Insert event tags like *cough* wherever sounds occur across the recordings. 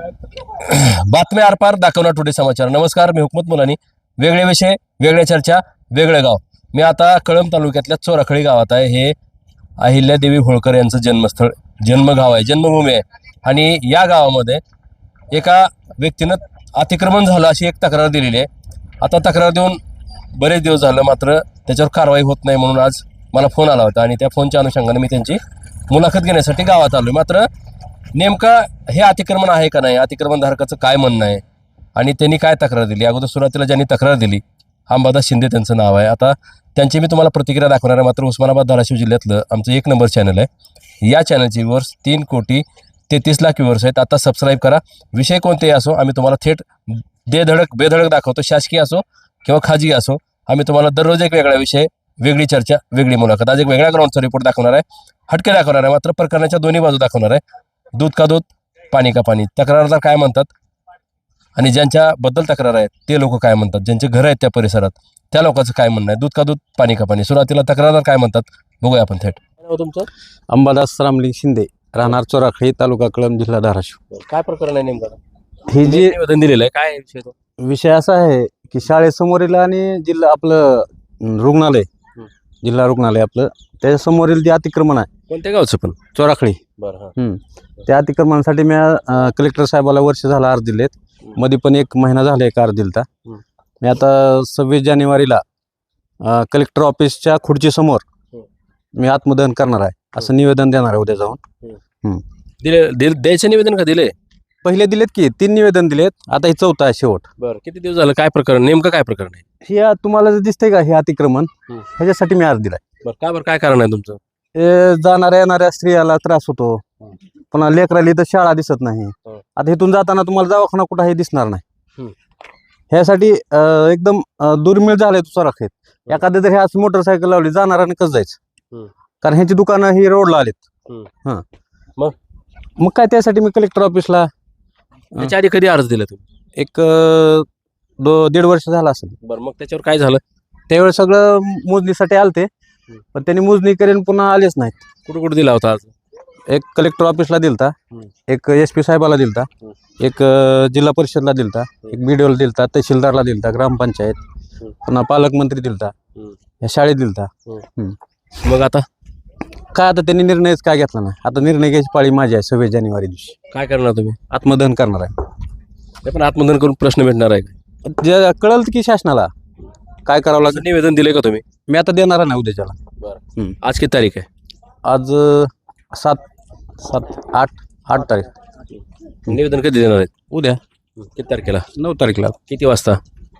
*clears throat* बातम्या आरपार दाखवणार टुडे समाचार. नमस्कार मी हुकमत मुलानी. वेगळे विषय वेगळ्या चर्चा वेगळं गाव. मी आता कळंब तालुक्यातल्या चोराखळी गावात आहे. हे अहिल्यादेवी होळकर यांचं जन्मस्थळ जन्मगाव आहे जन्मभूमी आहे. आणि या गावामध्ये एका व्यक्तीनं अतिक्रमण झालं अशी एक तक्रार दिलेली आहे. आता तक्रार देऊन बरेच दिवस झालं मात्र त्याच्यावर कारवाई होत नाही म्हणून आज मला फोन आला होता. आणि त्या फोनच्या अनुषंगाने मी त्यांची मुलाखत घेण्यासाठी गावात आलो मात्र नेमकं हे अतिक्रमण आहे का नाही? अतिक्रमणधारकाचं काय म्हणणं आहे? आणि त्यांनी काय तक्रार दिली? अगोदर सुरुवातीला ज्यांनी तक्रार दिली अंबादास शिंदे त्यांचं नाव आहे. आता त्यांची मी तुम्हाला प्रतिक्रिया दाखवणार आहे. मात्र उस्मानाबाद धाराशिव जिल्ह्यातलं आमचं एक नंबर चॅनल आहे. या चॅनलची व्ह्यूअर्स तीन कोटी तेहतीस लाख व्ह्यूअर्स आहेत. आता सबस्क्राईब करा. विषय कोणतेही असो आम्ही तुम्हाला थेट बेधडक बेधडक दाखवतो. शासकीय असो किंवा खाजगी असो आम्ही तुम्हाला दररोज एक वेगळा विषय वेगळी चर्चा वेगळी मुलाखत. आज एक वेगळ्या ग्राउंडचा रिपोर्ट दाखवणार आहे. हटके दाखवणार आहे. मात्र प्रकरणाच्या दोन्ही बाजू दाखवणार आहे. दूध का दूध पाणी का पाणी. तक्रारदार काय म्हणतात? आणि ज्यांच्याबद्दल तक्रार आहे ते लोक काय म्हणतात? ज्यांचे घर आहेत त्या परिसरात त्या लोकांचं काय म्हणणं आहे? दूध का दूध पाणी का पाणी? सुरुवातीला तक्रारदार काय म्हणतात? बघूया आपण थेट. तुमचं? अंबादास रामलिंग शिंदे राहणार चोराखळी तालुका कळंब जिल्हा धाराशिव. काय प्रकरण आहे नेमकं? ही जी निवेदन दिलेलं आहे काय विषय तो? विषय असा आहे की शाळेसमोरील आणि जिल्हा आपलं रुग्णालय. जिल्हा रुग्णालय आपलं त्याच्या समोरील जे अतिक्रमण आहे. कोणत्या गावचं पण? चोराखळी. बरं हां. त्या अतिक्रमणासाठी मी अं, कलेक्टर साहेबाला वर्ष झाला अर्ज दिलेत. मध्ये पण एक महिना झाला एक अर्ज दिलता. मी आता सव्वीस जानेवारीला अं, कलेक्टर ऑफिसच्या खुर्ची समोर हं. मी आत्मदहन करणार आहे. असं निवेदन देणार आहे उद्या जाऊन. दिले दिल- द्यायचं निवेदन का दिले पहिले दिलेत की तीन निवेदन दिलेत. आता हे चौथा आहे शेवट. बरं. किती दिवस झालं? काय प्रकरण? नेमकं काय प्रकरण आहे? हे आ- तुम्हाला जे दिसतंय का हे अतिक्रमण. ह्याच्यासाठी मी अर्ज दिलाय. बरं काय बरं काय कारण आहे तुमचं हे जाणाऱ्या येणाऱ्या स्त्रियाला त्रास होतो. पुन्हा लेकराला इथं शाळा दिसत नाही हं. आता इथून जाताना तुम्हाला दवाखाना कुठं हे दिसणार नाही हं. ह्यासाठी अं, एकदम अं, दुर्मिळ झालंय तुझा राखेत एखाद्या जर ह्याच मोटरसायकल लावली जाणाराने कसं जायचं हं. कारण ह्याची दुकानं ही रोडला आलीत हं. हं. मग? मग काय त्यासाठी मी कलेक्टर ऑफिसला त्याच्या आधी कधी अर्ज दिला तुम्ही एक अं, दो दीड वर्ष झालं असेल बरं मग त्याच्यावर काय झालं त्यावेळेस सगळं मोजणीसाठी आलते पण त्यांनी मोजणी करेन पुन्हा आलेच नाहीत. कुठं कुठं दिला होता आज? एक कलेक्टर ऑफिसला दिलता. हम्म. एक एस पी साहेबाला दिलता. हम्म. एक अ, जिल्हा परिषदला दिलता. एक बी ला दिलता. तहसीलदारला दिलता. ग्रामपंचायत. हम्म. पुन्हा पालकमंत्री दिलता. हम्म. या शाळेत दिलता. मग आता? काय आता त्यांनी निर्णयच काय घेतला नाही. आता निर्णय घ्यायची पाळी माझी आहे सव्वीस जानेवारी दिवशी. काय करणार तुम्ही? आत्मदहन करणार आहे. ते पण आत्मदन करून प्रश्न भेटणार आहे का? जे कळल की शासनाला. काय करावं लागेल? निवेदन दिले का तुम्ही? मी आता देणार आहे ना उद्याच्याला. बरं. हम्म. आज किती तारीख आहे? आज अ, सात सात आठ आठ तारीख. निवेदन कधी देणार आहेत? उद्या. किती तारखेला? नऊ तारीखला. किती वाजता?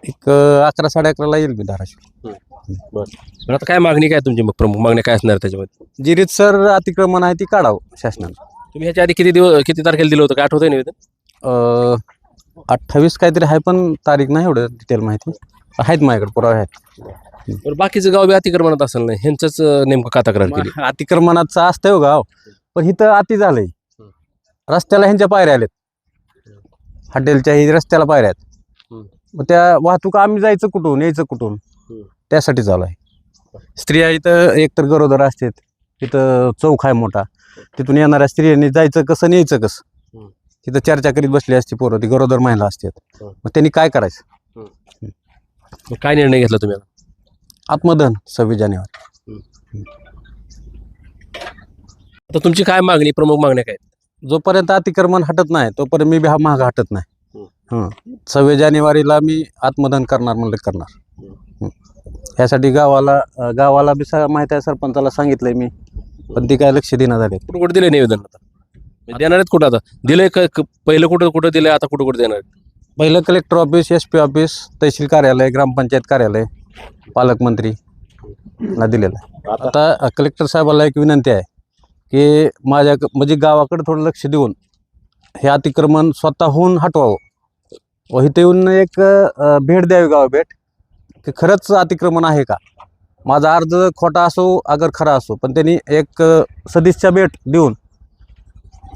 एक अ, अकरा साडे अकराला येईल मी धाराशिव. बरं. आता काय मागणी काय तुमची मग? प्रमुख मागणी काय असणार त्याच्यामध्ये? जी सर अतिक्रमण आहे ती काढावं शासनानं. तुम्ही ह्याच्या आधी किती दिवस किती तारखेला दिलं होतं? काय आठवतंय निवेदन? अठ्ठावीस काहीतरी आहे पण तारीख नाही एवढं डिटेल माहिती. आहेत माझ्याकडे पुरावे आहेत. बरं बाकीचं गाव बी अतिक्रमणात असेल नाही ह्यांचंच अं, नेमकं का तक्रार केली अतिक्रमणाचं असतंय हो गाव पण इथं अति झालंय. रस्त्याला ह्यांच्या पायऱ्या आल्यात. हॉटेलच्या ही रस्त्याला पायऱ्या आहेत. हम्म. मग त्या वाहतूक आम्ही जायचं कुठून यायचं कुठून? हम्म. त्यासाठी चालू आहे स्त्रिया इथं एकतर गरोदर असतात तिथं चौक आहे मोठा. तिथून येणाऱ्या स्त्रियांनी जायचं कसं न्यायचं कसं? हम्म. तिथं चर्चा करीत बसली असती पोरं ती गरोदर महिला असतात. मग त्यांनी काय करायचं? मग काय निर्णय घेतला तुम्ही आता? आत्मदहन सव्वीस जानेवारी. आता तुमची काय मागणी प्रमुख मागण्या काय आहेत? जोपर्यंत अतिक्रमण हटत नाही तोपर्यंत मी बी हा महाग हटत नाही. हम्म. हं. सव्वीस जानेवारीला मी आत्मदान करणार म्हणलं करणार. हं. ह्यासाठी गावाला अं, गावाला बी सा- माहिती आहे सरपंचाला सांगितलंय मी. पण ती काय लक्ष देण्यात आले कुठं कुठं दिले निवेदन आता? देणार आहेत कुठं आता? दिलंय का क- पहिलं कुठं कुठं दिलंय आता कुठं कुठं देणार? आहेत? पहिलं collector office S P office तहसील कार्यालय ग्रामपंचायत कार्यालय पालकमंत्री ला दिलेलं आहे. आता? कलेक्टर साहेबाला एक विनंती आहे की माझ्या म्हणजे गावाकडे थोडं लक्ष देऊन हे अतिक्रमण स्वतःहून हटवावं. व इथे येऊन एक अ, भेट द्यावी गाव भेट की खरंच अतिक्रमण आहे का? माझा अर्ज खोटा असो अगर खरा असो पण त्यांनी एक अ, सदिच्छा भेट देऊन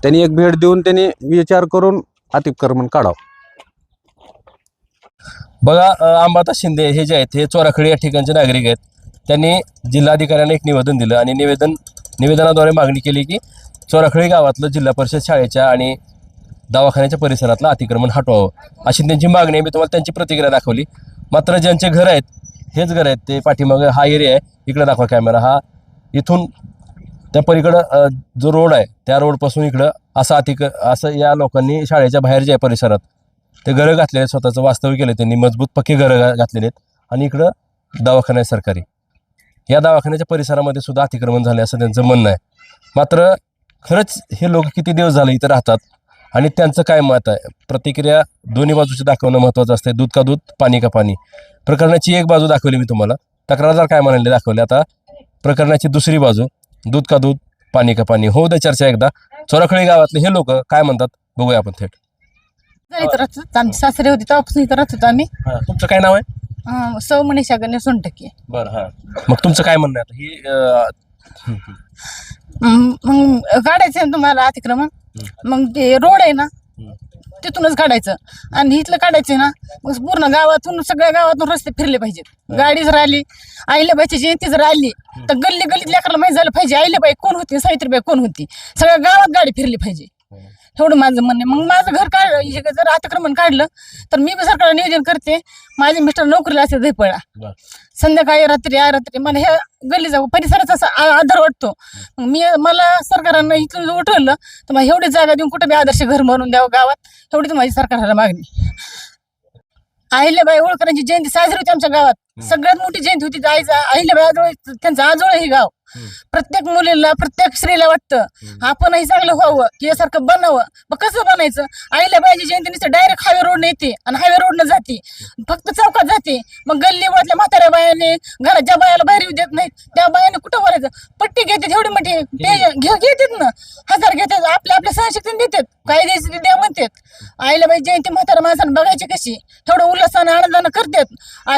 त्यांनी एक भेट देऊन त्यांनी विचार करून अतिक्रमण काढावं. बघा अंबादास शिंदे हे जे आहेत हे चोराखडी या ठिकाणचे नागरिक आहेत. त्यांनी जिल्हाधिकाऱ्यांना एक निवेदन दिलं आणि निवेदन निवेदनाद्वारे मागणी केली की चोराखळी गावातलं जिल्हा परिषद शाळेच्या आणि दवाखान्याच्या परिसरातलं अतिक्रमण हटवावं. अशी त्यांची मागणी आहे. मी तुम्हाला त्यांची प्रतिक्रिया दाखवली. मात्र ज्यांचे घर आहेत हेच घर आहेत ते पाठीमागं हा एरिया आहे. इकडे दाखवा कॅमेरा हा इथून त्या पलीकडं जो रोड आहे त्या रोडपासून इकडं असं अतिक असं या लोकांनी शाळेच्या बाहेर परिसरात ते घरं घातलेले आहेत स्वतःचं वास्तव्य केलं त्यांनी मजबूत पक्के घरं घातलेले आहेत आणि इकडं दवाखाना आहे सरकारी. या दवाखान्याच्या परिसरामध्ये सुद्धा अतिक्रमण झाले असं त्यांचं म्हणणं आहे. मात्र खरंच हे लोक किती दिवस झाले इथं राहतात आणि त्यांचं काय मत आहे? प्रतिक्रिया दोन्ही बाजूची दाखवणं महत्त्वाचं असते दूध का दूध पाणी का पाणी. प्रकरणाची एक बाजू दाखवली मी तुम्हाला. तक्रारदार काय म्हणाले दाखवले? आता प्रकरणाची दुसरी बाजू. दूध का दूध पाणी का पाणी. होऊ दे चर्चा एकदा. चोराखळी गावातले हे लोक काय म्हणतात? बघूया आपण थेट. होतो. आमचे सासरे होते तेव्हापासून इथं राहत होतो आम्ही. तुमचं काय नाव आहे? अं, सौ मनीषा गणेश सोनटक्के बरं हां. मग तुमचं काय म्हणणं आहे? आता ही अं, मग काढायचं आहे तुम्हाला अतिक्रमण? मग ते रोड आहे ना? तिथूनच काढायचं. आणि इथलं काढायचं ना मग पूर्ण गावातून सगळ्या गावातून रस्ते फिरले पाहिजेत. गाडी जर आली आईल्याबाईची जयंती जर आली तर गल्ली गल्लीत लेकराला माहीत झालं पाहिजे आईल्याबाई कोण होती सावित्रीबाई कोण होती. सगळ्या गावात गाडी फिरली पाहिजे. एवढं माझं म्हणणं आहे. मग माझं घर काढ हे जर अतिक्रमण काढलं तर मी बी सरकारला नियोजन करते माझे मिस्टर नोकरीला असते धैपळा बरं. संध्याकाळी रात्री आ रात्री मला ह्या गल्लीचा परिसराचा असा आ- आधार वाटतो मग मी मला सरकारानं इथून उठवलं तर मग एवढी जागा देऊन कुठे बी आदर्श घर बनवून द्यावं गावात एवढीच माझी सरकारला मागणी अहिल्याबाई होळकरांची जयंती साजरी होती आमच्या गावात सगळ्यात मोठी जयंती होती आईचा अहिल्याबाई आजोळ त्यांचं आजोळ हे गाव. प्रत्येक मुलीला प्रत्येक स्त्रीला वाटतं आपणही चांगलं व्हावं की यासारखं बनावं. मग कसं बनायचं? अहिल्याबाईची जयंती नुसतं डायरेक्ट हायवे रोडने येते आणि हायवे रोडनं जाते. फक्त चौकात जाते. मग गल्ली वाटल्या म्हाताऱ्या बायाने घरात ज्या बायाला बाहेर येऊ देत नाहीत त्या बायाने कुठं भरायचं पट्टी घेते एवढी मोठी. घेतात ना. हजार घेतात आपल्या आपल्या सहशक्तीने देतात. काय द्यायचं ते द्या म्हणतात. आईला बाई जयंती म्हातारा माणसानं बघायची कशी? थोडं उल्हासानं आनंदानं करतात.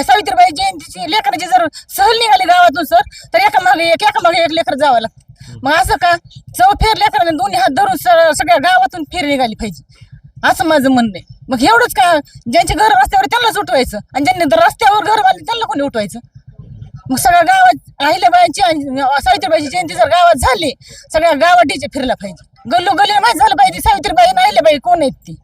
सावित्रीबाई जयंतीची लेकराची जर सहल निघाली गावातून सर तर एका मागे एक एका मग एक लेकर जावं लागतं. मग असं का? चव फेर लेकराने दोन्ही हात धरून सगळ्या गावातून फेर निघाली पाहिजे. असं माझं म्हणणं आहे. मग एवढंच का? ज्यांचे घर रस्त्यावर त्यांनाच उठवायचं आणि ज्यांनी तर रस्त्यावर घर बांधले त्यांना कोणी उठवायचं? मग सगळ्या गावात अहिल्याबाईची आणि सावित्रीबाईची जयंती जर गावात झाली सगळ्या गावात डीजे फिरला पाहिजे. गल्लो गल्ली माहीत झालं पाहिजे सावित्रीबाई आणि अहिल्याबाई कोण आहेत ती?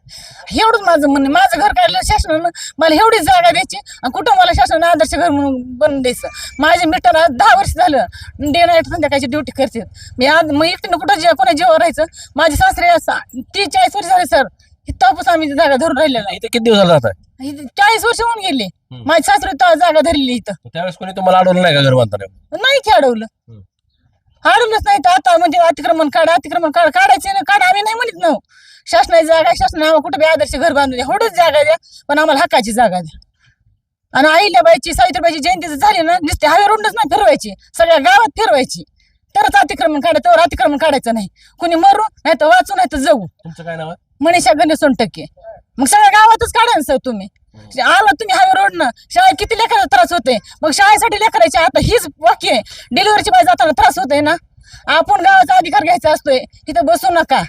एवढंच माझं म्हणणं. माझं घर काढलं शासनानं मला एवढीच जागा द्यायची आणि कुठं मला शासनानं आदर्श घर म्हणून बनवून द्यायचं? माझे मिस्टर आज दहा वर्ष झालं. डे नाईट संध्याकाळची ड्युटी करते. मी आज मग एकटीनं कुठं जे कोणा जेव्हा राहायचं? माझे सासरे असा. तीस चाळीस वर्ष झाले सर. तापूस आम्ही ती जागा धरून राहिलेला आहे. इथे किती दिवस झाला इथे चाळीस वर्ष होऊन गेले. माझे सासरे जागा धरलेली इथं. त्यावेळेस कोणी तुम्हाला अडवलं नाही का घर बांधताना? नाही हम्म. अडवलंच नाही तर आता म्हणजे अतिक्रमण काढ अतिक्रमण काढ. काढायचे ना काढ. आम्ही नाही म्हणत नव. शासनाची जागा शासन आम्हाला कुठे बी आदर्श घर बांधून द्या. एवढंच जागा द्या पण आम्हाला हक्काची जागा द्या. आणि आईल्याबाईची सावित्रीबाईची जयंती झाली ना नुसते हवे रोडच नाही फिरवायची. सगळ्या गावात फिरवायची. तरच अतिक्रमण काढायचं तर अतिक्रमण काढायचं नाही. कुणी मरू नाही तर वाचू नाही तर जगू तुमचं काय नाव मनीषा गणेश सोनटक्के. मग सगळ्या गावातच काढा ना सर तुम्ही. हो. आला तुम्ही हायवे रोड ना शाळेत किती लेकराचा त्रास होते मग शाळेसाठी लेकरायचे आता हीच वाक्य आहे. डिलिव्हरीची बाई जाताना त्रास होतोय ना? आपण गावाचा अधिकार घ्यायचा असतोय इथं बसू नका.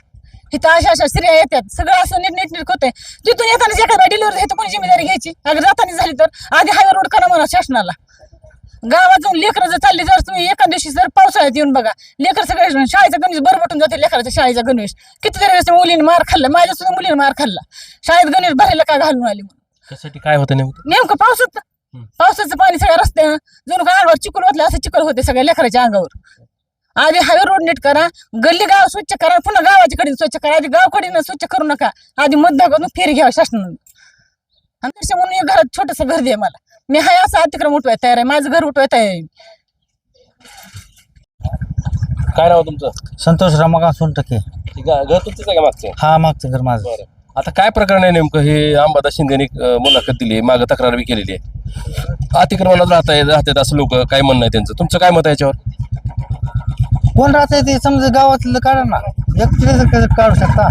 इथं अशा अशा स्त्रिया येतात. सगळं असं नीट नीट नीट होतंय. तिथून येताना जे काय डिलिव्हरी घ्यायचं कोणी जिम्मेदारी घ्यायची? अगर जाताना झाली तर आधी हायवे रोड करा म्हणा शासनाला. गावात जाऊन लेकरं जर चालली जर तुम्ही एका दिवशी जर पावसाळ्यात येऊन बघा लेकर सगळे शाळेचा गणवेश बरबटून जाते लेकराच्या शाळेचा गणवेश. कितीतरी वेळेस मुलीने मार खाल्ला माझ्या सुद्धा मुलीने मार खाल्ला. शाळेत गणवेश भरायला का घालून आली म्हणून? त्यासाठी काय होतं नेमकं? नेमकं पावसात हम्म. पावसाचं पाणी सगळ्या रस्त्यानं जणू काय अंगावर चिकल होतलं असं चिकल होते सगळ्या लेकराच्या अंगावर. आधी हायवे रोड नीट करा गल्ली गाव स्वच्छ करा पुन्हा गावाची कडे स्वच्छ करा आधी गावकडे स्वच्छ करू नका आधी मतदार करून फेरी घ्यावा शासनानं. आणि तसं म्हणून घरात छोटस घर दे मला. मी हाय असं अतिक्रम उठवाय तयार आहे माझं घर उठवाय तयार आहे काय नाव तुमचं? संतोष रमाकांत सोनटके. हे गा- घर तुमचंच आहे का मागचं? हा मागचं घर माझं. बरं. आता काय प्रकरण आहे नेमकं? हे अंबादास शिंदेने अं, मुलाखत दिली मागं तक्रार बी केलेली आहे. अतिक्रमणात राहताय राहतात असं लोक काय म्हणणं आहे त्यांचं? तुमचं काय मत आहे याच्यावर? कोण राहतंय ते? समजा गावातलं काढा ना. कसं काढू शकता?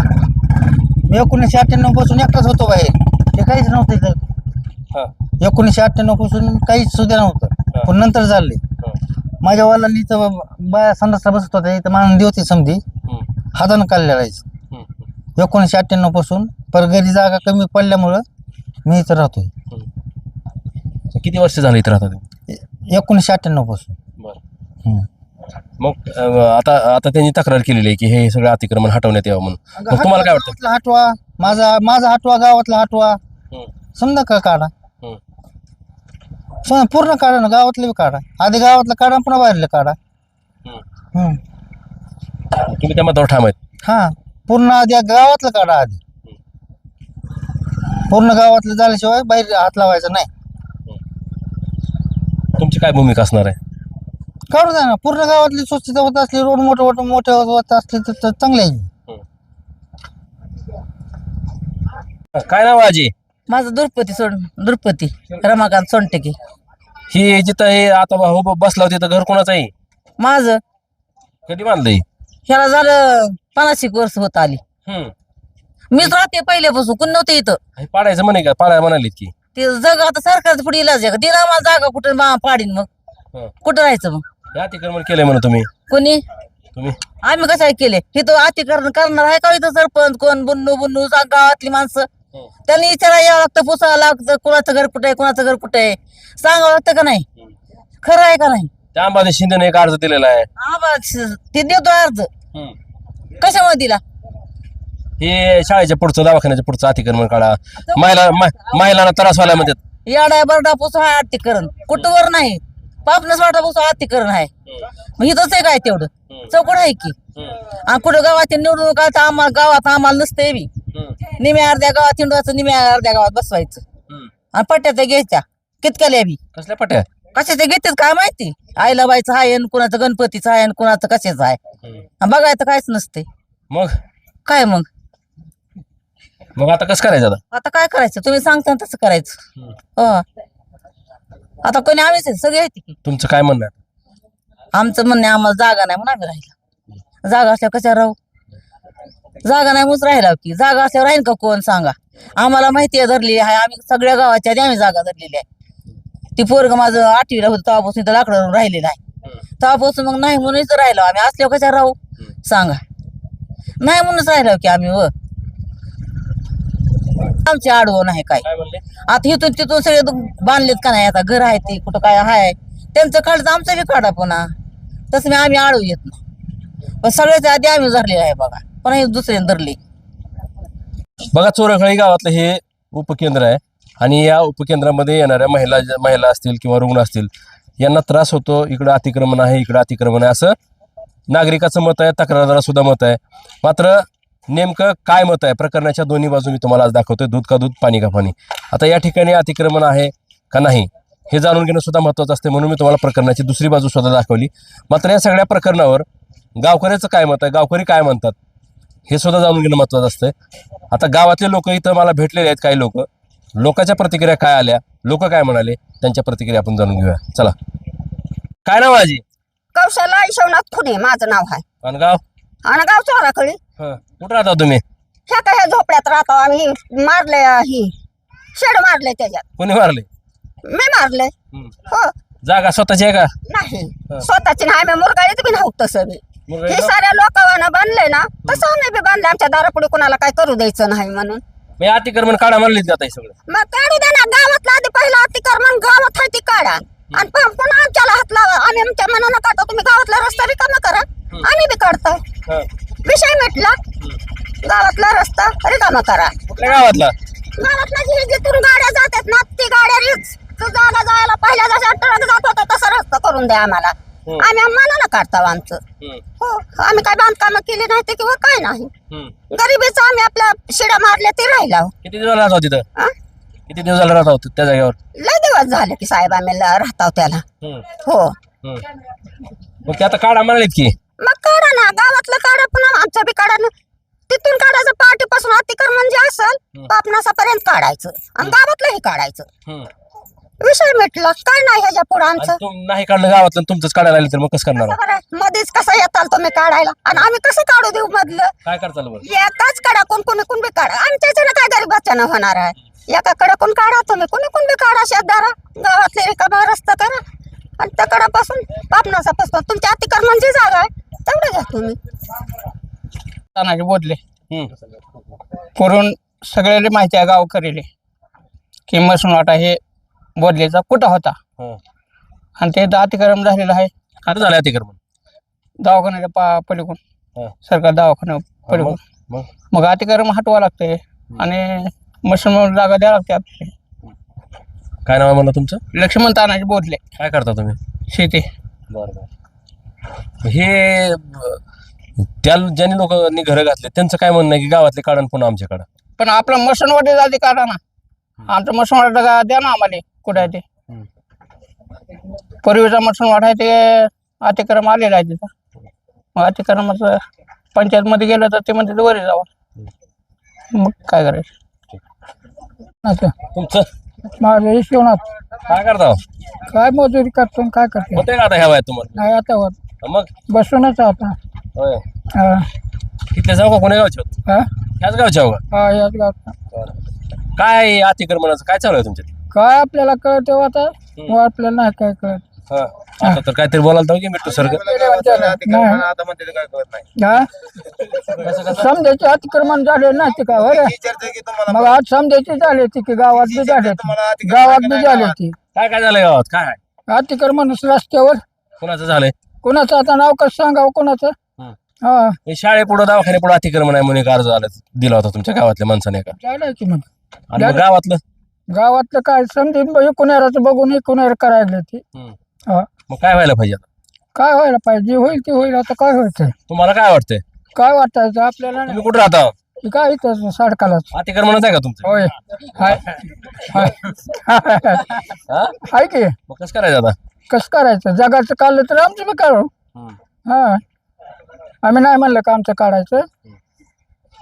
मी एकोणीसशे अठ्ठ्याण्णवपासून एकटाच होतो बाहेर. ते काहीच नव्हतं इथं. हां. एकोणीसशे अठ्ठ्याण्णवपासून काहीच सुद्धा नव्हतं. पण नंतर झाले. माझ्या वालांनी तर बाया संडासला बसत होत्या इथं मानंदी होती समधी. हातानं काढल्या राहायचं हम्म, हम्म, एकोणीसशे अठ्ठ्याण्णवपासून पर घरी जागा कमी पडल्यामुळं मी इथं राहतोय. किती वर्ष झाली इथं राहतात ए- एकोणीसशे अठ्ठ्याण्णवपासून बरं हम्म. मग अं, आता आता त्यांनी तक्रार केलेली आहे की हे सगळं अतिक्रमण हटवण्यात यावं म्हणून मग तुम्हाला काय वाटतं गावातलं हटवा माझा माझा हटवा गावातला हटवा हम्म. समजा का काढा हम्म. समजा पूर्ण काढा ना गावातलं बी काढा आधी गावातलं काढा पुन्हा बाहेरलं काढा हम्म. हम्म. तुम्ही त्या मतावर ठाम आहेत हा पूर्ण आधी गावातलं काढा आधी. पूर्ण गावातलं झाल्याशिवाय बाहेर हात लावायचा नाही. तुमची काय भूमिका असणार आहे? काढू द्या ना. पूर्ण गावातली स्वच्छता होत असली रोड मोठे मोठे मोठे होत असले तर तर चांगले आहे. काय नाव आहे आजी? माझं दुर्पती सोड दुर्पती रमाकांत सोनटेके. ही जिथं हे आता बसला होती तर घर कोणाचं आहे? माझं. कधी बांधलंय? ह्याला झालं पन्नास एक वर्ष होत आली. हम्म. मीच राहते पहिल्यापासून कोण नव्हते इथं. हे पाडायचं म्हणे का? पाडायला म्हणालीत की. ते जग आता सरकारचं पुढे इलाज आहे का? दिला मला जागा कुठं मा- पाडीन मग. हं. कुठं राहायचं मग? हे अतिक्रमण केलंय म्हणा तुम्ही. कोणी? तुम्ही. आम्ही कसं केले तिथं अतिकरण करणार आहे का इथं सरपंच? कोण? बुन्नू बुन्नू सा- गावातली माणसं. हं. त्यांनी विचारा यावं लागतं पुसावं लागतं. कुणाचं घर कुठे आहे कुणाचं घर कुठे आहे? सांगावं लागतं का नाही? हं. खरं आहे का नाही? त्या अंबानी शिंदेने एक अर्ज दिलेला आहे. ते देतो अर्ज. हम्म. कशामुळे दिला? हे शाळेच्या पुढचं दवाखान्याच्या पुढचं अतिक्रमण काढा. महिला मा- महिलांना त्रास व्हायला म्हणतात. याडा बरडा पुसून आहे अतिकरण. कुठवर नाही. पापनस वाटा पुसून अतिकरण आहे मग इथंच आहे काय तेवढं? चौकड आहे की. आणि कुठं गावात निवडणूक तर आम्हाला गावात आम्हाला नसतंय बी. निम्या अर्ध्या गावात हिंडवायचं निम्या अर्ध्या गावात बसवायचं. आणि पट्ट्या त्या घ्यायच्या. कितक्याल्या बी? कसल्या पट्या कशाच्या घेतात काय माहिती? आईला बाईचं आहे आणि कुणाचं गणपतीचं आहे आणि कुणाचं कशाचं आहे. आणि बघायचं काहीच नसते. मग? काय मग? मग आता कसं करायचं आता? आता काय करायचं? तुम्ही सांगता ना तसं करायचं. हो. आता कोणी आम्हीच आहे, सगळे आहेत की. तुमचं काय म्हणणं आहे? आमचं म्हणणे आम्हाला जागा नाही म्हणून आम्ही राहिला. जागा असल्यावर कशा राहू? जागा नाही म्हणून राहिला की. जागा असल्यावर राहील का कोण? सांगा. आम्हाला माहिती आहे धरली आहे. आम्ही सगळ्या गावाच्या आधी आम्ही जागा धरलेली आहे. ती पोरग माझं आठवीला होतं तेव्हापासून इथं लाकडावर राहिलेलं आहे तेव्हापासून मग नाही म्हणूनच राहिलो. आम्ही असल्यावर कशा राहू? सांगा. नाही म्हणूनच राहिलो की आम्ही व आमची आडवं नाही काय आता इथून तिथून सगळे बांधलेत का नाही? आता घर आहे ते कुठं काय आहे? त्यांचं काढतं आमचं बी काढा पुन्हा. तसं मी आम्ही आळू येत नाही. पण सगळ्याच्या आधी आम्ही धरलेलं आहे बघा. पण हे दुसऱ्याने धरले. बघा चोरखळी गावातलं हे उपकेंद्र आहे. आणि या उपकेंद्रामध्ये येणाऱ्या महिला महिला असतील किंवा रुग्ण असतील यांना त्रास होतो इकडं अतिक्रमण आहे इकडं अतिक्रमण आहे असं नागरिकाचं मत आहे तक्रारदारासुद्धा मत आहे. मात्र नेमकं काय मत आहे? प्रकरणाच्या दोन्ही बाजू मी तुम्हाला आज दाखवतोय. दूध का दूध पाणी का पाणी. आता या ठिकाणी अतिक्रमण आहे का नाही हे जाणून घेणं सुद्धा महत्त्वाचं असते म्हणून मी तुम्हाला प्रकरणाची दुसरी बाजू सुद्धा दाखवली. मात्र या सगळ्या प्रकरणावर गावकऱ्याचं काय मत आहे? गावकरी काय म्हणतात? हे सुद्धा जाणून घेणं महत्त्वाचं असतं आता गावातले लोक इथं मला भेटलेले आहेत काही लोक. लोकांच्या प्रतिक्रिया काय आल्या? लोक काय म्हणाले? त्यांच्या प्रतिक्रिया आपण जाणून घेऊया. चला. काय नाव आजी? कौशला यशवनाथ खुने माझं नाव आहे. आणि गाव आणि गाव चोराखळी. हं. कुठं राहता तुम्ही? ह्या काय ह्या झोपड्यात राहतो आम्ही. मारले ही शेड मारले त्याच्यात. कोणी मारले? मी मारले. हं. हो. जागा स्वतःची आहे का? नाही. स्वतःची नाही आम्ही मुरगाळीत बी नव्हतं तसं मुरगाळीत हे? साऱ्या लोकांना बांधले ना तसं आम्ही बी बांधले आमच्या दारापुढे कोणाला काय करू द्यायचं नाही म्हणून. मी अतिक्रमण काढा म्हणलीत का आता हे सगळं. मग काढू द्या ना गावातला आधी पहिला अतिक्रमण गावात आहे ती काढा. आणि पण पुन्हा आमच्याला हात लावा? आम्ही आमच्या मनानं काढतो तुम्ही गावातला रस्ता रिकामा करा. आम्ही बी काढतो. हं. विषय मिटला. गावातला रस्ता रिकामा करा. कुठल्या गावातला? गावात म्हणजे जिथून गाड्या जातात ना ती गाड्या रिक्स जायला जायला पहिल्या जशा ट्रक जात होता तसा रस्ता करून द्या आम्हाला. आम्ही मनानं काढतो आमचं. हं. आम्ही काय बांधकाम केली नाही ते किंवा काय नाही. गरिबीचं आम्ही आपल्या शिड्या मारल्या ते राहिला किती दिवस राहत तिथं? किती दिवस झाला राहत त्या जागेवर? लय दिवस झाले की साहेब आम्ही राहतो त्याला. हं. मग ते आता काढा म्हणालीत की. मग काढा ना गावातलं काढा पुन्हा आमचं बी काढा ना. तिथून काढायचं पाठीपासून अतिक्रमण जे असेल पापणासापर्यंत काढायचं. आणि गावातलंही काढायचं. विषय मिटला. काय नाही ह्याच्या पुढे आमचं. आणि तुम नाही काढलं गावातलं आणि तुमचंच काढायला आलं तर मग कसं करणार? आहे. मध्येच कसं येताल तुम्ही काढायला? आणि आम्ही कसं काढू देऊ मधलं? काय करताल बरं? एकाच काढा कोण कोणी कोण बी काढा. आमच्या ह्याच्यानं काय गरीबाच्यानं होणार आहे? एकाकडे कोण काढा तुम्ही. कोणी कोण बी काढा शेतदारा गावातले रिकामा रस्ता करा आणि त्या कडापासून पापणासापासून तुमच्या अतिक्रमण जी जागा आहे तेवढं घ्या तुम्ही. तानाजी बोधले. पुरून सगळ्याला माहिती आहे गाव करेले की मसूनवाटा हे बोधलेचा कुठं होता? हं. आणि ते अतिक्रम झालेलं आहे. कुठं झालं अतिक्रमण? दवाखान्याच्या पा पलीकडून. हं. सरकार दवाखान्या पलीकडून. मग? मग? अतिक्रम हटवा लागतंय. आणि मुसलमान जागा द्यावं लागते आपल्याला. काय नाव आहे म्हणलं तुमचं? लक्ष्मण तानाजी बोलले काय करता तुम्ही? शेती. हे अं, त्या ज्यांनी लोकांनी घरं घातले त्यांचं काय म्हणणं आहे की गावातले काढण पुन्हा आमच्याकडं? पण आपलं मसनवाडी जाते काढा ना. आमचं मसनवाडा जागा द्या ना आम्हाला कुठे आहे ते? पूर्वीचा मसनवाडा आहे ते अतिक्रम आलेला आहे तिथं. मग अतिक्रमाचं पंचायतमध्ये गेलं तर ते म्हणते वरी जावं. मग काय करायचं? असं. तुमचं? माझं हिशोनात काय करता हो? काय मजुरी करतो आणि काय करतो? का आता ह्या वयात तुम्हाला? नाही आता होत. मग? बसूनच आता. होय. हा. तिथले जाऊ का? कोण्या गावचे होत हा? ह्याच गावचे हो का? हा याच गावात काय अतिक्रमणाचं काय चालू आहे तुमच्या काय आपल्याला कळतं आता? व आपल्याला नाही काय कळत. हा. आता तर काहीतरी बोलायला तर की मिठू सर नाही हा? समजायचे अतिक्रमण झाले ना ते काय बरं. मग आज समजायचे झाले ते की गावात बी झाले गावात बी झाले ती काय काय झालंय गावात? काय? आहे? अतिक्रमण रस्त्यावर. कोणाचं झालंय? कोणाचं आता नाव कसं सांगावं कोणाचं? हं. हा. हे शाळेपुढं दवाखाने पुढे अतिक्रमण आहे म्हणून एक अर्ज आला दिला होता तुमच्या गावातल्या माणसाने का? झालं की मग. आणि मग गावातलं? गावातलं काय समजेल कुणाराचं बघून कुणार करायला ती. हा. मग काय व्हायला पाहिजे? आता? काय व्हायला पाहिजे? जे होईल ते होईल आता काय व्हायचं तुम्हाला काय वाटतंय? काय वाटायचं? आपल्याला नाही. कुठं राहता? काय इथं साडकालाच. अतिक्रमणच आहे का तुमचं? होय. हाय. हाय. हा? हाय की. मग कसं करायचं आता? कसं करायचं? जगाचं काढलं तर आमचं बी काढू. हा. आम्ही नाही म्हणलं का आमचं काढायचं?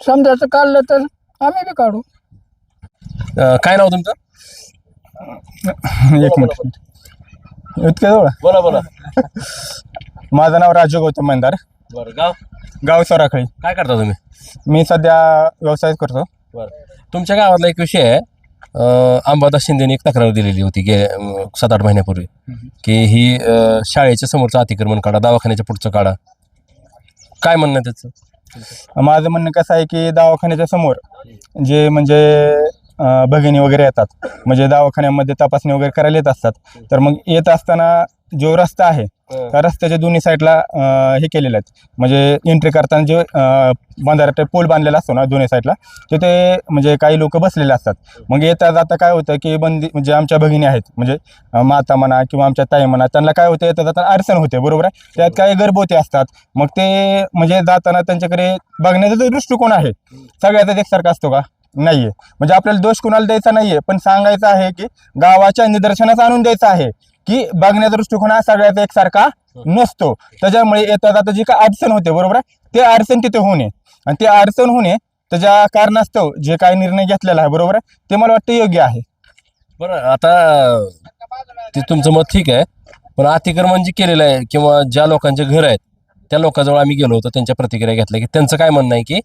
समजायचं काढलं तर आम्ही बी काढू. अं, काय नाव तुमचं? एक मिनिट. इतके जवळ बोला बोला. *laughs* माझं नाव राजू गौतम मंदार. बरं गाव? गाव सोराखळी. काय करता तुम्ही? मी सध्या व्यवसाय करतो. बरं. तुमच्या गावातला एक विषय आहे. अं, अंबादास शिंदेने एक तक्रार दिलेली होती गे सात आठ महिन्यापूर्वी की ही अं, शाळेच्या समोरचं अतिक्रमण काढा दवाखान्याच्या पुढचं काढा. काय म्हणणं आहे त्याचं? माझं म्हणणं कसं आहे की दवाखान्याच्या समोर जे म्हणजे अं, भगिनी वगैरे येतात. म्हणजे दवाखान्यामध्ये तपासणी वगैरे करायला येत असतात. तर मग येत असताना जो रस्ता आहे त्या रस्त्याच्या दोन्ही साईडला अं, हे केलेले आहेत. म्हणजे एंट्री करताना जे बंधारा पूल बांधलेला असतो ना दोन्ही साईडला तिथे म्हणजे काही लोक बसलेले असतात. मग येता जाता काय होतं की बंदी म्हणजे आमच्या भगिनी आहेत म्हणजे अं, माता म्हणा किंवा आमच्या ताई म्हणा त्यांना काय होतं येता जाताना अडचण होते बरोबर आहे? त्यात काही गर्भवती असतात. मग ते म्हणजे जाताना त्यांच्याकडे बघण्याचा जो दृष्टिकोन आहे. सगळ्याचाच एकसारखा असतो का? नाहीये. म्हणजे आपल्याला दोष कुणाला द्यायचा नाहीये. पण सांगायचं आहे की गावाच्या निदर्शनास आणून द्यायचं आहे की बघण्याचा दृष्टिकोन हा सगळ्याचा एकसारखा नसतो. त्याच्यामुळे येता जाता जी काय अडचण होते बरोबर आहे? ते अडचण तिथे होणे आणि ते अडचण होणे त्याच्या कारणास्तव जे काही निर्णय घेतलेला आहे बरोबर आहे? ते मला वाटतं योग्य आहे. बरं आता ते तुमचं मत ठीक आहे. पण अतिक्रमण जे केलेलं आहे किंवा ज्या लोकांचे घर आहेत त्या लोकांजवळ आम्ही गेलो होतो त्यांच्या प्रतिक्रिया घेतल्या की त्यांचं काय म्हणणं आहे की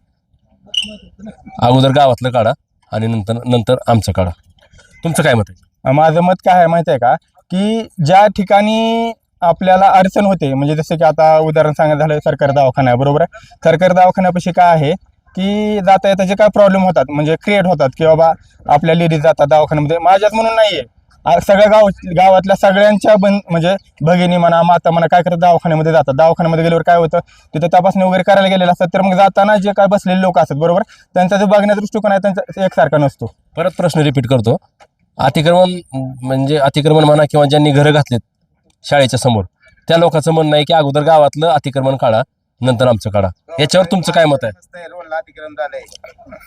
अगोदर गावातलं काढा आणि नंतर नंतर आमचं काढा. तुमचं काय मत आहे? माझं मत काय आहे माहिती आहे का? की ज्या ठिकाणी आपल्याला अडचण होते म्हणजे जसं की आता उदाहरण सांगायचं झालं सरकारी दवाखाना आहे बरोबर आहे? सरकारी दवाखान्यापाशी काय आहे की जाता येता जे काय प्रॉब्लेम होतात म्हणजे क्रिएट होतात की बाबा आपल्या लेडीज जातात दवाखान्यामध्ये. माझ्यात म्हणून नाही आहे सगळ्या गाव गावातल्या सगळ्यांच्या बन म्हणजे भगिनी म्हणा माता म्हणा काय करतात दवाखान्यामध्ये जातात. दवाखान्यामध्ये गेल्यावर काय होतं तिथे तपासणी वगैरे करायला गेलेले असतात तर मग जाताना जे काय बसलेले लोक असतात बरोबर? त्यांचा जो बघण्याचा दृष्टिकोन आहे त्यांचा एकसारखा नसतो. परत प्रश्न रिपीट करतो. अतिक्रमण म्हणजे अतिक्रमण म्हणा किंवा ज्यांनी घरं घातलीत शाळेच्या समोर त्या लोकांचं म्हणणं आहे की अगोदर गावातलं अतिक्रमण काढा नंतर आमचं काढा. याच्यावर तुमचं काय मत आहे?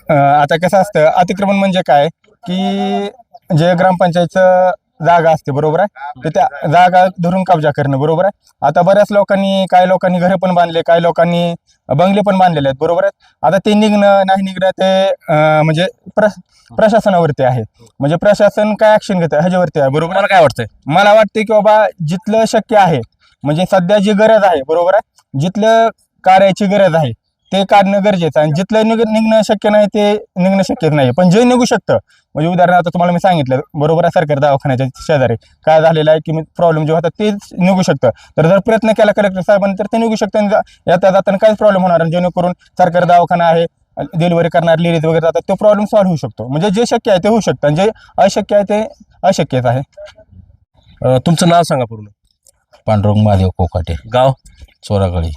अं, आता कसं असतं अतिक्रमण म्हणजे काय? की जे ग्रामपंचायतचं जागा असते बरोबर आहे? तर त्या जागा धरून कब्जा करणं बरोबर आहे? आता बऱ्याच लोकांनी काही लोकांनी घरं पण बांधले काही लोकांनी बंगले पण बांधलेले आहेत बरोबर आहे? आता ते निघणं नाही निघणं ते अं, म्हणजे प्र प्रशासनावरती आहे. म्हणजे प्रशासन काय ऍक्शन घेतं? ह्याच्यावरती आहे बरोबर तुम्हाला काय वाटतंय? मला वाटते की बाबा जिथलं शक्य आहे म्हणजे सध्या जी गरज आहे बरोबर आहे? जिथलं कार्याची गरज आहे ते काढणं गरजेचं आहे. आणि जिथलं निघ निघणं शक्य नाही ते निघणं शक्य नाही पण जे निघू शकतं म्हणजे उदाहरणार्थ तुम्हाला मी सांगितलं बरोबर आहे सरकारी दवाखान्याच्या शेजारी. काय झालेलं आहे की प्रॉब्लेम जे होतात तेच निघू शकतं. तर जर प्रयत्न केला कलेक्टर साहेबांनी तर ते निघू शकतं येता जाताना काहीच प्रॉब्लेम होणार नाही. जेणेकरून सरकारी दवाखाना आहे डिलिव्हरी करणार लेडीज वगैरे जातात तो प्रॉब्लेम सॉल्व्ह होऊ शकतो. म्हणजे जे शक्य आहे ते होऊ शकतं आणि जे अशक्य आहे ते अशक्यच आहे. तुमचं नाव सांगा पूर्ण. पांडुरंग महादेव कोकाटे. गाव? चोरागळी.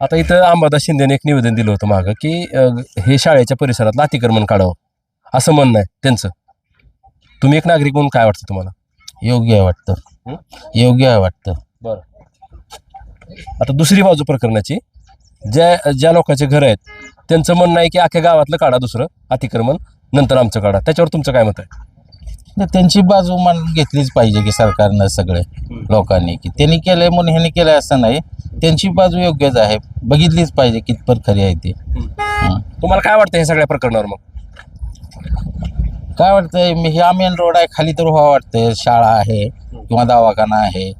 आता इथं अंबादास शिंदेने एक निवेदन दिलं होतं मागं की हे शाळेच्या परिसरात अतिक्रमण काढावं. असं म्हणणं आहे त्यांचं. तुम्ही एक नागरिक म्हणून काय वाटतं तुम्हाला? योग्य आहे वाटतं. योग्य आहे वाटतं. आता दुसरी बाजू प्रकरणाची ज्या ज्या लोकांचे घर आहेत त्यांचं म्हणणं आहे की अख्ख्या गावातलं काढा दुसरं अतिक्रमण नंतर आमचं काढा. त्याच्यावर तुमचं काय मत आहे? त्यांची बाजू मान घेतलीच पाहिजे की सरकारनं सगळे लोकांनी की त्यांनी केलंय म्हणून ह्यांनी केलंय असं नाही. त्यांची बाजू योग्यच आहे. बघितलीच पाहिजे कितपत खरी आहे ते. हं. तुम्हाला काय वाटतं हे सगळ्या प्रकरणावर मग? काय वाटतंय मी ह्या मेन रोड आहे खाली तर व्हावं वाटतंय. शाळा आहे किंवा दवाखाना आहे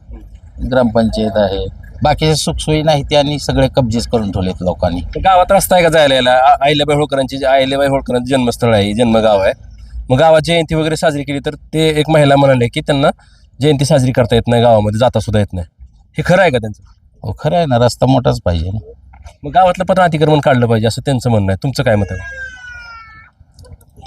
ग्रामपंचायत आहे. बाकीच्या सुखसोयी नाही त्यांनी सगळे कब्जेच करून ठेवलेत लोकांनी. तर गावात रस्ता आहे का जायला यायला? आ- अहिल्याबाई होळकरांची जे अहिल्याबाई होळकरांचं जन्मस्थळ आहे जन्मगाव आहे. मग गावात जयंती वगैरे साजरी केली तर ते एक महिला म्हणाले की त्यांना जयंती साजरी करता येत नाही गावामध्ये जाता सुद्धा येत नाही. हे खरं आहे का त्यांचं? हो खरं आहे ना रस्ता मोठाच पाहिजे ना. मग गावातलं पण अतिक्रमण काढलं पाहिजे असं त्यांचं म्हणणं आहे. तुमचं काय मत आहे?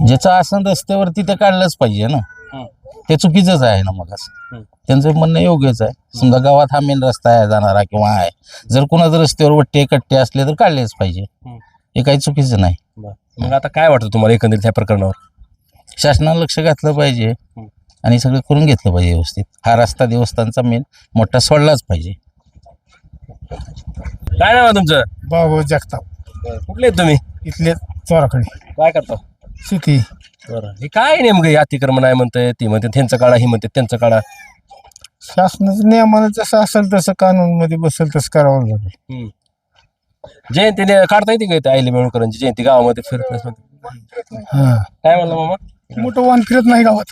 ज्याचं आसन रस्त्यावरती ते काढलंच पाहिजे ना. हं. ते चुकीचंच आहे ना मग असं. हं. त्यांचं म्हणणं योग्यच आहे. समजा गावात हा मेन रस्ता आहे जाणारा किंवा आहे. जर कुणाचं रस्त्यावर वट्टे कट्टे असले तर काढलेच पाहिजे. हं. हे काही चुकीचं नाही. मग आता काय वाटतं तुम्हाला एकंदरीत ह्या प्रकरणावर? शासनानं लक्ष घातलं पाहिजे आणि सगळं करून घेतलं पाहिजे व्यवस्थित. हा रस्ता देवस्थानचा मेन मोठा सोडलाच पाहिजे. काय नाव आहे तुमचं? बाबू जगताप. कुठले आहेत तुम्ही? इथले चोराकडे. काय करता? शेती बरं. हे काय नेमकं हे अतिक्रमण आहे म्हणते ती म्हणते त्यांचं काढा ही म्हणते त्यांचं काढा. शासनाच्या नियमानं जसं असेल तसं कानूनमध्ये बसेल तसं करावं लागेल. जयंती काढता येते का इथे आईले बेळकरांची जयंती गावामध्ये फिरत नाही. हा. काय म्हणलं मामा? मोठं वाहन फिरत नाही गावात.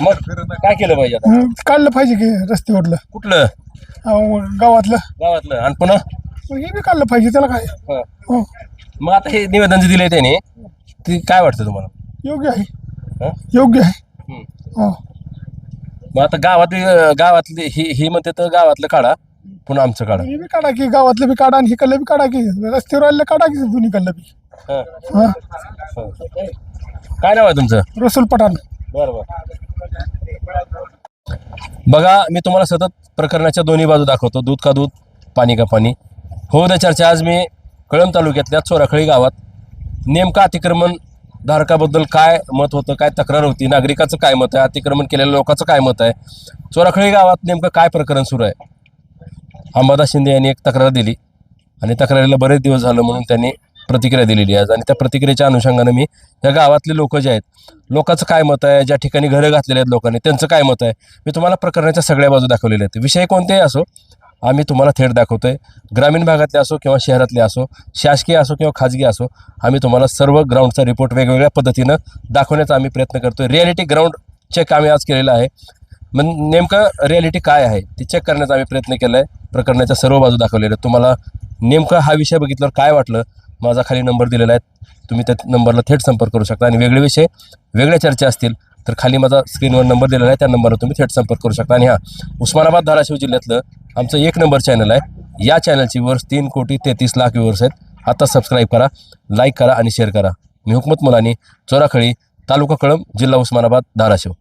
मग काय केलं पाहिजे आता? काढलं पाहिजे की रस्त्यावरलं कुठलं? अहो, गावातलं. गावातलं. आणि पुन्हा? हे बी काढलं पाहिजे त्याला काय? हा. हो. मग आता हे निवेदन जे दिले त्याने ते काय वाटतं तुम्हाला? योग्य आहे. हं? योग्य आहे. हं. हो. मग आता गावात गावातली ही ही म्हणते तर गावातलं काढा पुन्हा आमचं काढा. हे बी काढा की गावातलं बी काढा आणि हिकडलं बी काढा की रस्त्यावर आलेलं काढा की दोन्ही कडलं बी. हं. हा. हं. काय नाव आहे तुमचं? रसूल पठाण. बरं बरं. बघा मी तुम्हाला सतत प्रकरणाच्या दोन्ही बाजू दाखवतो. दूध का दूध पाणी का पाणी. हो द्या चर्चा. आज मी कळंब तालुक्यातल्या चोराखळी गावात नेमकं अतिक्रमण धारकाबद्दल काय मत होतं काय तक्रार होती नागरिकाचं काय मत आहे अतिक्रमण केलेल्या लोकांचं काय मत आहे? चोराखळी गावात नेमकं काय प्रकरण सुरू आहे? अंबादास शिंदे यांनी एक तक्रार दिली आणि तक्रारीला बरेच दिवस झालं म्हणून त्यांनी प्रतिक्रिया दिलेली आहे. आणि त्या प्रतिक्रियेच्या अनुषंगाने मी या गावातले लोक जे आहेत लोकांचं काय मत आहे ज्या ठिकाणी घरं घातलेले आहेत लोकांनी त्यांचं काय मत आहे? मी तुम्हाला प्रकरणाच्या सगळ्या बाजू दाखवलेल्या आहेत. विषय कोणतेही असो आम्ही तुम्हाला थेट दाखवतोय. ग्रामीण भागातले असो किंवा शहरातले असो शासकीय असो किंवा खाजगी असो आम्ही तुम्हाला सर्व ग्राउंडचा रिपोर्ट वेगवेगळ्या पद्धतीनं दाखवण्याचा आम्ही प्रयत्न करतोय. रियालिटी ग्राउंड चेक आम्ही आज केलेला आहे. मग नेमकं रियालिटी काय आहे ते चेक करण्याचा आम्ही प्रयत्न केला आहे प्रकरणाच्या सर्व बाजू दाखवलेल्या तुम्हाला नेमकं हा विषय बघितल्यावर काय वाटलं माझा खाली नंबर दिलेला आहे. तुम्ही त्या नंबरला थेट संपर्क करू शकता. आणि वेगळे विषय वेगळ्या चर्चा असतील तर खाली माझा स्क्रीनवर नंबर दिलेला आहे. त्या नंबरवर तुम्ही थेट संपर्क करू शकता. आणि हां उस्मानाबाद धाराशिव जिल्ह्यातलं आमचं एक नंबर चॅनल आहे. या चॅनलची वर्स तीन कोटी तेहतीस लाख व्ह्यूवर्स आहेत. आता सबस्क्राईब करा लाईक करा आणि शेअर करा. मी हुकमत मुलानी चोराखळी तालुका कळंब जिल्हा उस्मानाबाद धाराशिव.